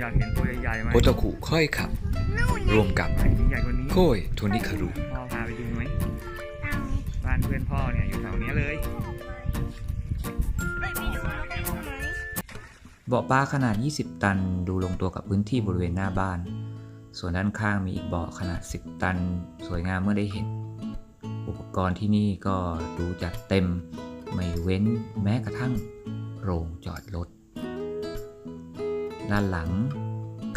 อยากเห็นตัวใหญ่ๆไหมโอตาคุค่อยขับ รวมกับไหนมีใหญ่กว่านี้โคยโทนิคารุพ่อพาไปดูไหมบ้านเพื่อนพ่อเนี่ยอยู่แถวเนี้ยเลย เบาะปลาขนาด 20 ตันดูลงตัวกับพื้นที่บริเวณหน้าบ้าน ส่วนด้านข้างมีอีกเบาะขนาด 10 ตัน สวยงามเมื่อได้เห็น อุปกรณ์ที่นี่ก็ดูจัดเต็ม ไม่เว้นแม้กระทั่งโรงจอดรถ ด้านหลัง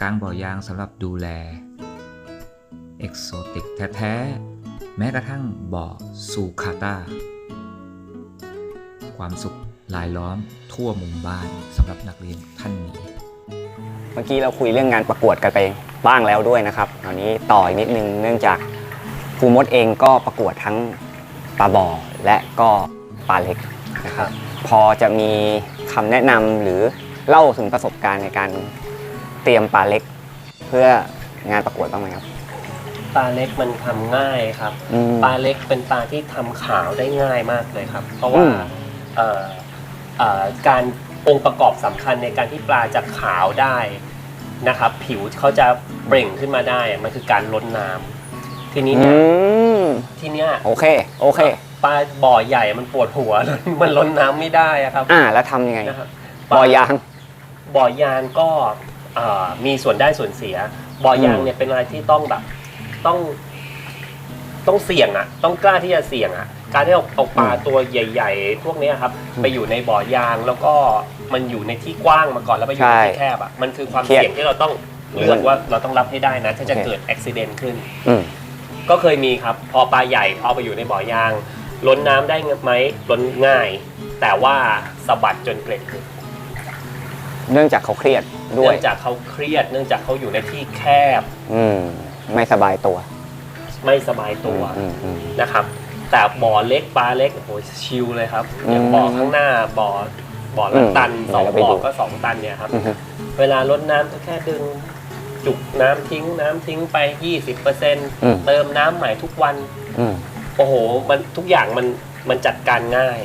กลางบ่อยางสำหรับดูแล เอกโซติกแท้ๆ แม้กระทั่งบ่อซูคาตาความสุขลายล้อมทั่วมุมบ้านสำหรับนักเรียนท่านนี้ เมื่อกี้เราคุยเรื่องงานประกวดกันไปบ้างแล้วด้วยนะครับตอนนี้ต่ออีกนิดนึงเนื่องจากครูมดเองก็ประกวดทั้งปลาบ่อและก็ปลาเล็กนะครับ พอจะมีคำแนะนำหรือ เล่าถึงประสบการณ์ในการเตรียมปลาเล็ก เพื่องานประกวดบ้างไหมครับ ปลาเล็กมันทำง่ายครับ อืม ปลาเล็กเป็นปลาที่ทำขาวได้ง่ายมากเลยครับ เพราะว่าอืม เอ่อเอ่อการองค์ประกอบสำคัญในการที่ปลาจะขาวได้นะครับ ผิวเขาจะเปล่งขึ้นมาได้มันคือการล้นน้ำทีนี้อืเนี่ยมทีเนี้ยโอเค โอเค ปลาบ่อใหญ่มันปวดหัว มันล้นน้ำไม่ได้อะครับอ่า แล้วทำยังไงนะครับบ่อยาง บ่อยางก็เอ่อมีส่วนได้ส่วนเสีย บ่อยางอืมเนี่ยเป็นอะไรที่ต้องแบบต้องต้องเสี่ยงอะ ต้องกล้าที่จะเสี่ยงอะ การที่เอาเอาปลาตัวใหญ่ ๆ พวกเนี้ยครับ ไปอยู่ในบ่อยางแล้วก็มันอยู่ในที่กว้างมาก่อนแล้วไปอยู่ในที่แคบอะมันคือความเสี่ยงที่เราต้องเลือกว่าเราต้องรับให้ได้นะถ้าจะเกิดอุบิเหตุขึ้น อืม ก็เคยมีครับ พอปลาใหญ่เอาไปอยู่ในบ่อยาง ล้นน้ำได้ไหมล้นง่าย แต่ว่าสะบัดจนเกล็ดหลุด เนื่องจากเขาเครียดด้วเนื่ยองจากเขาเครียด เนื่องจากเขาอยู่ในที่แคบอืมไม่สบายตัวไม่สบายตัวอืมอืม นะครับ แต่บ่อเล็กปลาเล็กโอ้โหชิลเลยครับอืมอย่างบ่อข้างหน้าบ่อบ่อละอืมตันสองเดี๋ยวเราไปบ่อดู ก็สองตันเนี่ยครับ อือฮึเวลาลดน้ำก็แค่ดึงจุกน้ำทิ้งน้ำทิ้งไป 20%เติมน้ำใหม่ทุกวัน อืม โอ้โห มันทุกอย่างมันมันจัดการง่าย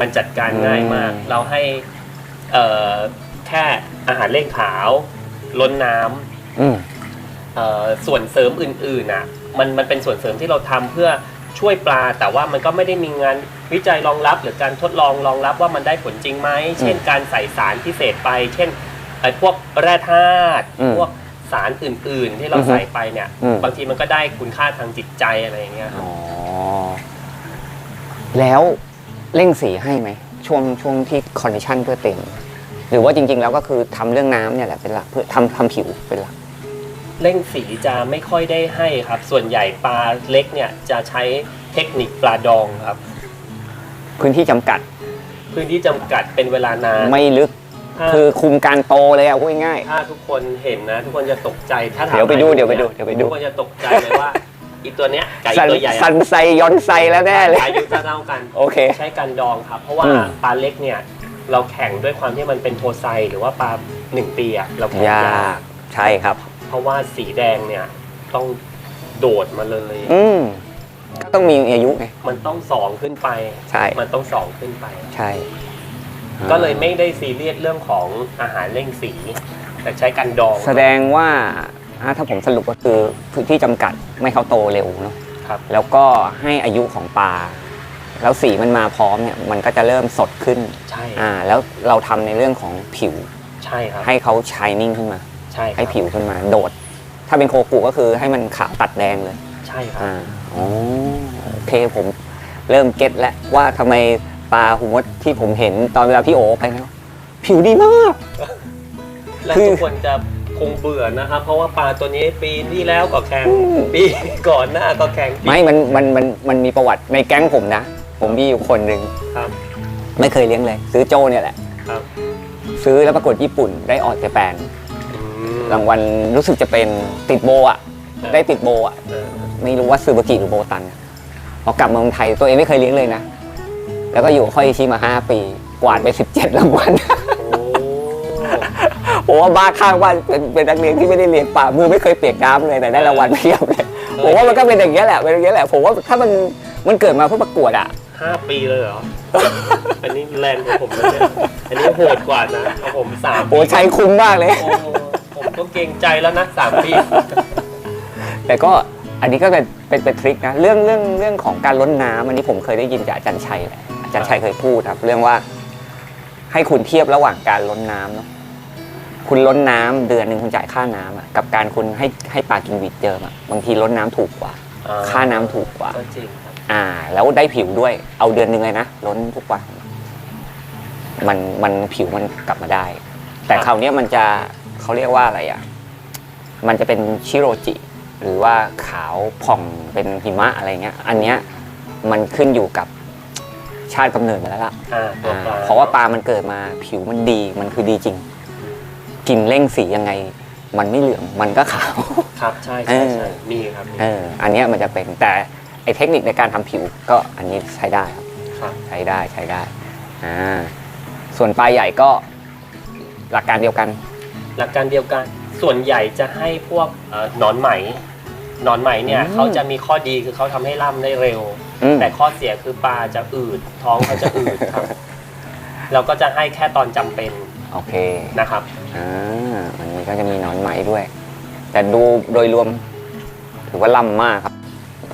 มันจัดการง่ายมาก อืม เราให้เอ่อ แค่อาหารเล่งขาวล้นน้ำอืมเอ่อส่วนเสริมอื่นๆอะมันมันเป็นส่วนเสริมที่เราทำเพื่อช่วยปลา แต่ว่ามันก็ไม่ได้มีงานวิจัยรองรับ หรือการทดลองรองรับว่ามันได้ผลจริงไหมเช่นการใส่สารพิเศษไป เช่นไอ้พวกแร่ธาตุอืมพวกสารอื่น ๆ ที่เราอือฮึใส่ไปเนี่ย อืม บางทีมันก็ได้คุณค่าทางจิตใจอะไรอย่างเงี้ยครับ อ๋อ แล้วเร่งสีให้ไหมช่วงช่วงที่คอนดิชันเพื่อเต็มห รือว่าจริง ๆ แล้วก็คือทำเรื่องน้ำเนี่ยแหละเป็นหลักเพื่อทำทำผิวเป็นหลัก เร่งสีจะไม่ค่อยได้ให้ครับ ส่วนใหญ่ปลาเล็กเนี่ยจะใช้เทคนิคปลาดองครับ พื้นที่จำกัด พื้นที่จำกัดเป็นเวลานานไม่ลึกถ้าคือคุมการโตเลยอะพูดง่ายถ้าทุกคนเห็นนะ ทุกคนจะตกใจถ้าถามเดี๋ยวไปดูอาเดี๋ยวไปดูเดี๋ยวไปดูทุกคนจะตกใจเลยว่าอีตัวเนี้ยกับอีสันตัวใหญ่อะสันไซยอนไซแล้วแน่เลยอายุจะเท่ากันโอเค ใช้การดองครับ เพราะว่าอืมปลาเล็กเนี่ย เราแข่งด้วยความที่มันเป็นโทไซหรือว่าปลาหนึ่งปีอะเราแข่งยากใช่ครับ เพราะว่าสีแดงเนี่ยต้องโดดมาเลย อืมก็ต้องมีอายุไงมันต้องสองขึ้นไป ใช่ มันต้องสองขึ้นไป ใช่ก็เลยไม่ได้ซีเรียสเรื่องของอาหารเร่งสี แต่ใช้การดองแสดงว่าอ่าถ้าผมสรุปก็คือพื้นที่จำกัดไม่ให้เขาโตเร็วเนาะครับ แล้วก็ให้อายุของปลา แล้วสีมันมาพร้อมเนี่ยมันก็จะเริ่มสดขึ้นใช่อ่าแล้วเราทำในเรื่องของผิว ใช่ครับให้เขาชายนิ่งขึ้นมา ใช่ครับให้ผิวขึ้นมาโดด ถ้าเป็นโคกุก็คือให้มันขาวตัดแดงเลย ใช่ครับอ่าอ๋อโอเคผมเริ่มเก็ตแล้วว่าทำไมปลาหูมดที่ผมเห็นตอนเวลาพี่โอไปแล้วผิวดีมากและคือทุกคนจะคงเบื่อนะครับ เพราะว่าปลาตัวนี้ปีที่แล้วก็แข่งปีก่อนหน้าก็แข่งไม่มันมันมันมันมีประวัติในแก๊งผมนะ ผมมีอยู่คนหนึ่งครับ ไม่เคยเลี้ยงเลย ซื้อโจเนี่ยแหละ ครับซื้อแล้วปรากฏญี่ปุ่นได้ออกเจแปนอืมรางวัลรู้สึกจะเป็นติดโบอะ ได้ติดโบอะเออไม่รู้ว่าซูบากิหรือโบตันอะพอกลับมาเมืองไทยตัวเองไม่เคยเลี้ยงเลยนะ แล้วก็อยู่ค่อยชิมา 5 ปี กวาดไป 17รางวัลโอ้ผมว่าบ้าข้างบ้านเป็นเป็นนักเรียนที่ไม่ได้เรียนป่ามือไม่เคยเปียกน้ำเลยแต่ได้รางวัลเพียบเลยผมว่ามันก็เป็นอย่างเงี้ยแหละเป็นอย่างเงี้ยแหละผมว่าถ้ามันมันเกิดมาเพื่อประกวดอะ ห้าปีเลยเหรอ อันนี้แรงกว่าผมนะเนี่ยอันนี้โหดกว่านะของผมสามโอ้ใช้คุ้มมากเลย โอ้ผมก็เกรงใจแล้วนะสามปี แต่ก็อันนี้ก็เป็นเป็นเป็นทริคนะ เรื่องเรื่องเรื่องของการล้นน้ำอันนี้ผมเคยได้ยินจากอาจารย์ชัยแหละอาจารย์ชัยเคยพูดครับ เรื่องว่าให้คุณเทียบระหว่างการล้นน้ำเนาะคุณล้นน้ำเดือนหนึ่งคุณจ่ายค่าน้ำอะกับการคุณให้ให้ปลากินวีดเจิมอะบางทีล้นน้ำถูกกว่า ค่าน้ำถูกกว่า ก็จริงครับ อ่า แล้วได้ผิวด้วย เอาเดือนหนึ่งเลยนะล้นทุกวันมันมันผิวมันกลับมาได้ แต่คราวเนี้ยมันจะเขาเรียกว่าอะไรอะ มันจะเป็นชิโรจิ หรือว่าขาวผ่องเป็นหิมะอะไรเงี้ย อันเนี้ยมันขึ้นอยู่กับชาติกำเนิดมาแล้วล่ะอ่าตัวปลาอ่าเพราะว่าปลามันเกิดมาผิวมันดีมันคือดีจริง กินเร่งสียังไง มันไม่เหลืองมันก็ขาว ครับใช่ใช่ใช่มีครับมีเอออันเนี้ยมันจะเป็นแต่ ไอเทคนิคในการทำผิวก็อันนี้ใช้ได้ครับครับ ใช้ได้ใช้ได้อ่าส่วนปลาใหญ่ก็หลักการเดียวกัน หลักการเดียวกัน ส่วนใหญ่จะให้พวกเอ่อหนอนไหมหนอนไหมเนี่ยอืม เขาจะมีข้อดีคือเขาทำให้ล่ำได้เร็ว อืมแต่ข้อเสียคือปลาจะอืดท้องเขาจะอืดครับ เราก็จะให้แค่ตอนจำเป็นโอเคนะครับ อ่าอันนี้ก็จะมีหนอนไหมด้วย แต่ดูโดยรวมถือว่าล่ำมากครับ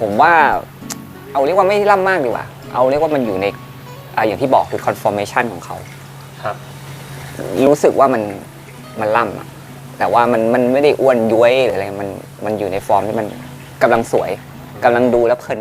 ผมว่าเอาเรียกว่าไม่ล่ำมากดีกว่า เอาเรียกว่ามันอยู่ในอ่าอย่างที่บอกคือ conformation ของเขา ครับ รู้สึกว่ามันมันล่ำอะแต่ว่ามันมันไม่ได้อ้วนย้วยหรืออะไร มันมันอยู่ในฟอร์มที่มันกำลังสวยกำลังดูแล้วเพลิน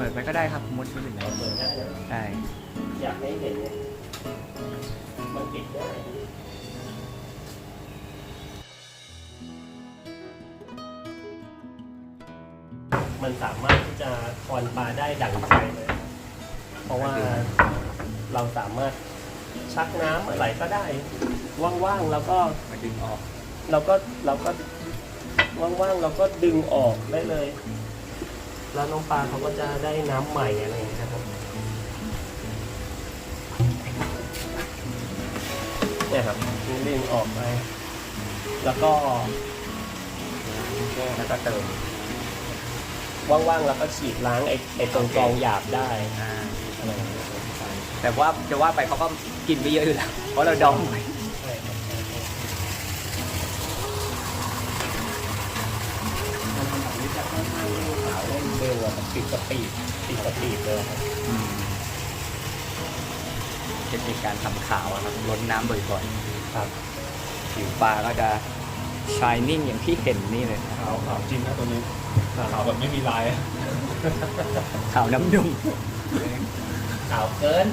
เปิดไปก็ได้ครับมดไป็นไรเปิดได้ได้อยากให้เห็นมันปิดได้มันสามารถที่จะทอนปลาได้ดั่งใจเลย เพราะว่าเราสามารถชักน้ำอะไรก็ได้ ว่างๆแล้วก็มาดึงออก เราก็เราก็ว่างๆเราก็ดึงออกได้เลย แล้วน้องปลาเขาก็จะได้น้ำใหม่อะไรอย่างเงี้ยครับเนี่ยครับดึงออกไป แล้วก็แล้วก็เติม ว่างๆ แล้วก็ฉีดล้างไอ้ไอ้ตรงกรองหยาบได้อ่าอะไรอย่างเงี้ยแต่ว่าจะว่าไปเขาก็กินไปเยอะอยู่แล้ว เพราะเราดองไว้ใช่ครับใช่ครับมันทำแบบนี้จะค่อนข้าง ขาวได้เร็วอะครับปิดสปีดปิดสปีดเลยครับอืมเทคนิคการทำขาวอะครับล้นน้ำบ่อยครับๆผิวปลาก็จะชายนิ่งอย่างที่เห็นนี่เลยขาวขาวจริงนะตัวนี้ขาวแบบไม่มีลายอะขาวน้ำนุ่มขาวเกิน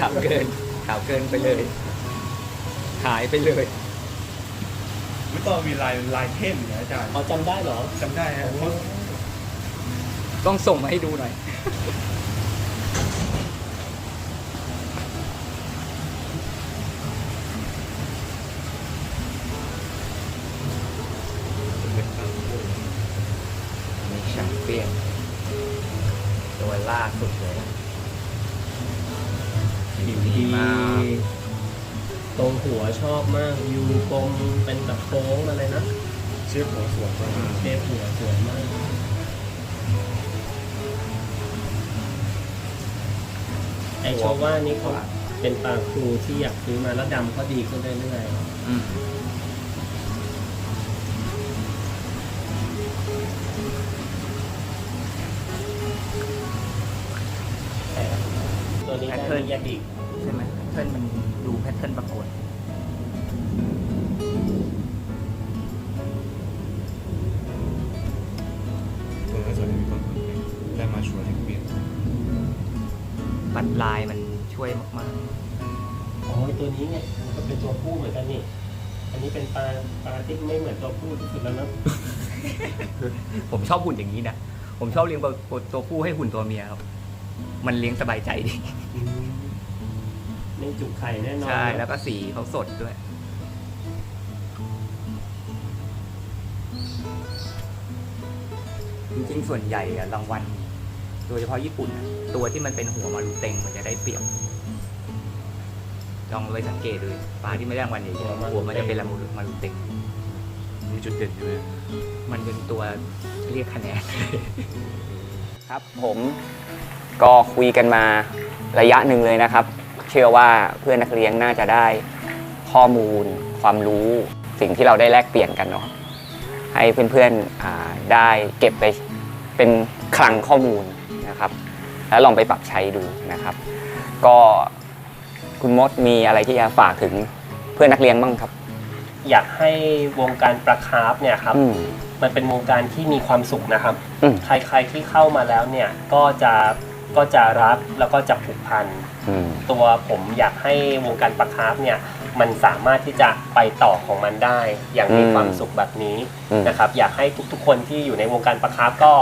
ขาวเกินขาวเกินไปเลยหายไปเลยไม่ต้องมีลายลายเข้มนะอาจารย์พอจำได้เหรอจำได้ฮะเพราะ ต้องส่งมาให้ดูหน่อย มีแชมเปี้ยนตัวล่าสุดเลยนะผิวดีมากตรงหัวชอบมากยูกลมเป็นแบบโค้งมาเลยนะ เชฟหัวสวยมาก เชฟหัวสวยมาก ไอโชว่านี่เขาเป็นปลาครูที่อยากซื้อมาแล้วดำก็ดีขึ้นเรื่อยอืมๆแต่ตัวนี้ได้ละเอียดอีก ใช่ไหมเทิร์นมันดูแพทเทิร์นประกว เป็นปลาปลาที่ไม่เหมือนตัวผู้ที่สุดแล้วเนอะๆผมชอบหุ่นอย่างนี้นะ ผมชอบเลี้ยงตัวผู้ให้หุ่นตัวเมียครับ มันเลี้ยงสบายใจดีอืมไม่จุกไข่แน่นอนใช่ แล้วก็สีเขาสดด้วย จริงๆ ส่วนใหญ่อะรางวัล โดยเฉพาะญี่ปุ่นอะตัวที่มันเป็นหัวมารุเต็งมันจะได้เปรียบ ลองไปสังเกตดูปลาที่ไม่ได้รางวัลใหญ่ๆหัวมันจะเป็นมารุมารุเต็งมีจุดเด่นใช่ไหมมันเป็นตัวเรียกคะแนน ครับผมก็คุยกันมาระยะหนึ่งเลยนะครับ เชื่อว่าเพื่อนนักเรียนน่าจะได้ข้อมูล ความรู้สิ่งที่เราได้แลกเปลี่ยนกันเนาะให้เพื่อนๆอ่าได้เก็บไปเป็นคลังข้อมูลนะครับ แล้วลองไปปรับใช้ดูนะครับ ก็ คุณมดมีอะไรที่จะฝากถึงเพื่อนนักเรียนบ้างครับ อยากให้วงการประคาร์ฟเนี่ยครับ อืม มันเป็นวงการที่มีความสุขนะครับ อืม ใครๆที่เข้ามาแล้วเนี่ยก็จะก็จะรักแล้วก็จะผูกพัน อืม ตัวผมอยากให้วงการประคาร์ฟเนี่ยมันสามารถที่จะไปต่อของมันได้ อย่างมีอืมความสุขแบบนี้อืม นะครับ อยากให้ทุกๆคนที่อยู่ในวงการประคาร์ฟก็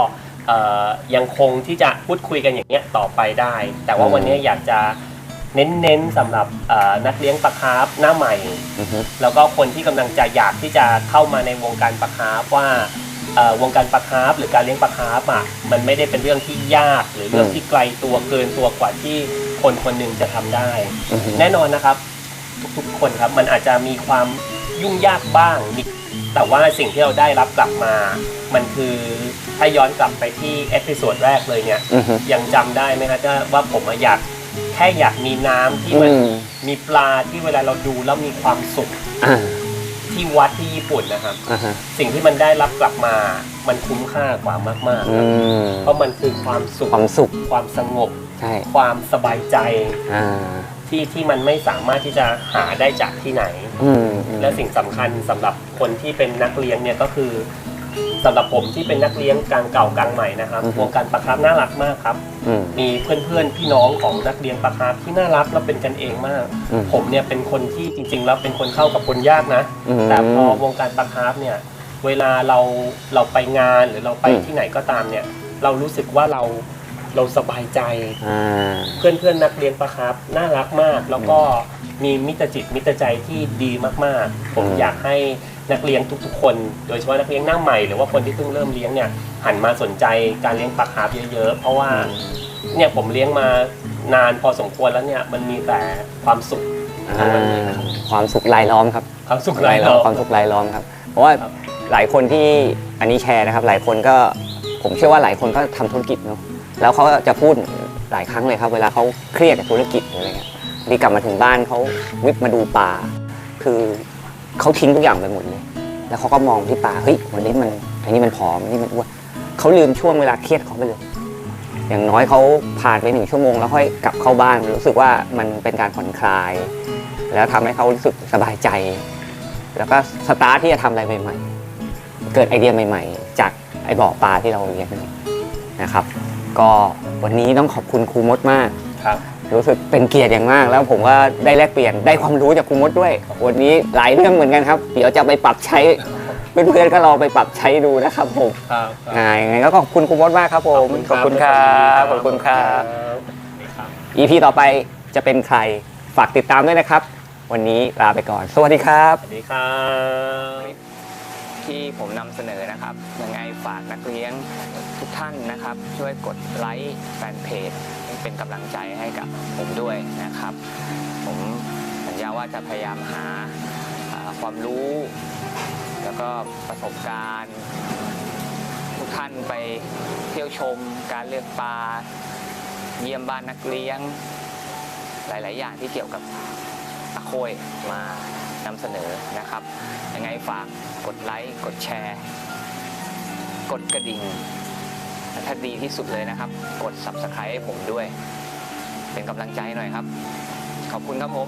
เอ่อยังคงที่จะพูดคุยกันอย่างเงี้ยต่อไปได้ แต่ว่าวันนี้อยากจะ เน้นๆสำหรับเอ่อนักเลี้ยงประคาร์ฟหน้าใหม่ อือฮึ แล้วก็คนที่กำลังจะอยากที่จะเข้ามาในวงการปลาคาร์ฟว่าเอ่อวงการปลาคาร์ฟหรือการเลี้ยงปลาคาร์ฟอะมันไม่ได้เป็นเรื่องที่ยากหรือเรื่องอืมที่ไกลตัวเกินตัวกว่าที่คนคนหนึ่งจะทำได้ อือฮึ แน่นอนนะครับ ทุกๆคนครับมันอาจจะมีความยุ่งยากบ้างนิดแต่ว่าสิ่งที่เราได้รับกลับมา มันคือถ้าย้อนกลับไปที่เอพิโซดแรกเลยเนี่ย อือฮึ ยังจำได้ไหมครับว่าผมอะอยาก แค่อยากมีน้ำที่มันอืม มีปลาที่เวลาเราดูแล้วมีความสุขอ่าที่วัดที่ญี่ปุ่นนะครับ อ่าฮะสิ่งที่มันได้รับกลับมา มันคุ้มค่ากว่ามากๆอืครับมเพราะมันคือความสุขความสุขความสงบ ใช่ความสบายใจอ่าที่ที่มันไม่สามารถที่จะหาได้จากที่ไหน อืมอืมและสิ่งสำคัญสำหรับคนที่เป็นนักเลี้ยงเนี่ยก็คือ สำหรับผมที่เป็นนักเลี้ยงกลางเก่ากลางใหม่นะครับวงการปลาคาร์ฟน่ารักมากครับ อืม มีเพื่อนๆพี่น้องของนักเรียนปลาคาร์ฟที่น่ารักและเป็นกันเองมาก อืมผมเนี่ยเป็นคนที่จริงๆแล้วเป็นคนเข้ากับคนยากนะ อืมแต่พอวงการปลาคาร์ฟเนี่ยเวลาเราเราไปงานหรือเราไปอืม ที่ไหนก็ตามเนี่ย เรารู้สึกว่าเราเราสบายใจ อ่า เพื่อนๆนักเรียนปลาคาร์ฟน่ารักมาก แล้วก็มีมิตรจิตมิตรใจที่ดีมากๆ ผมอืม อยากให้ นักเลี้ยงทุก ๆ คน โดยเฉพาะนักเลี้ยงหน้าใหม่หรือว่าคนที่เพิ่งเริ่มเลี้ยงเนี่ยหันมาสนใจการเลี้ยงปลาคาร์ฟเยอะ ๆ เพราะว่าเนี่ยผมเลี้ยงมานานพอสมควรแล้วเนี่ยมันมีแต่ความสุขอ่าความสุขรายล้อมครับความสุขรายล้อมความสุขรายล้อมครับ เพราะว่าครับหลายคนที่อันนี้แชร์นะครับ หลายคนก็ผมเชื่อว่าหลายคนก็ทำธุรกิจเนาะแล้วเขาก็จะพูดหลายครั้งเลยครับ เวลาเขาเครียดกับธุรกิจหรืออะไรเงี้ยนี่กลับมาถึงบ้านเขาวิบมาดูปลาคือ เขาทิ้งทุกอย่างไปหมดเลย แล้วเขาก็มองที่ปลาเฮ้ยวันนี้มันอันนี้มันผอมอันนี้มันอ้วนเขาลืมช่วงเวลาเครียดเขาไปเลย อย่างน้อยเขาผ่านไปหนึ่งชั่วโมงแล้วค่อยกลับเข้าบ้านรู้สึกว่ามันเป็นการผ่อนคลาย แล้วทำให้เขารู้สึกสบายใจ แล้วก็สตาร์ทที่จะทำอะไรใหม่ๆ เกิดไอเดียใหม่ ๆ จากไอบ่อปลาที่เราเลี้ยงนี่นะครับ ก็วันนี้ต้องขอบคุณครูมดมากครับ รู้สึกเป็นเกียรติอย่างมาก แล้วผมก็ได้แลกเปลี่ยนได้ความรู้จากครูมดด้วย วันนี้หลายเรื่องเหมือนกันครับ เดี๋ยวจะไปปรับใช้ เพื่อนๆก็ลองไปปรับใช้ดูนะครับผมครับอ่ายังไงก็ขอบคุณครูมดมากครับผมขอบคุณครับขอบคุณครับ ครับ EP ต่อไปจะเป็นใครฝากติดตามด้วยนะครับ วันนี้ลาไปก่อน สวัสดีครับ สวัสดีครับ ที่ผมนำเสนอนะครับยังไงฝากนักเลี้ยงทุกท่านนะครับ ช่วยกดไลค์แฟนเพจ เป็นกำลังใจให้กับผมด้วยนะครับ ผมสัญญาว่าจะพยายามหาความรู้ แล้วก็ประสบการณ์ ทุกท่านไปเที่ยวชม การเลือกปลาเยี่ยมบ้านนักเลี้ยง หลาย ๆ อย่างที่เกี่ยวกับตะโคยมานำเสนอนะครับ ยังไงฝากกดไลค์ กดแชร์ กดกระดิ่ง ถ้าดีที่สุดเลยนะครับ กด subscribe ให้ผมด้วย เป็นกำลังใจหน่อยครับ ขอบคุณครับผม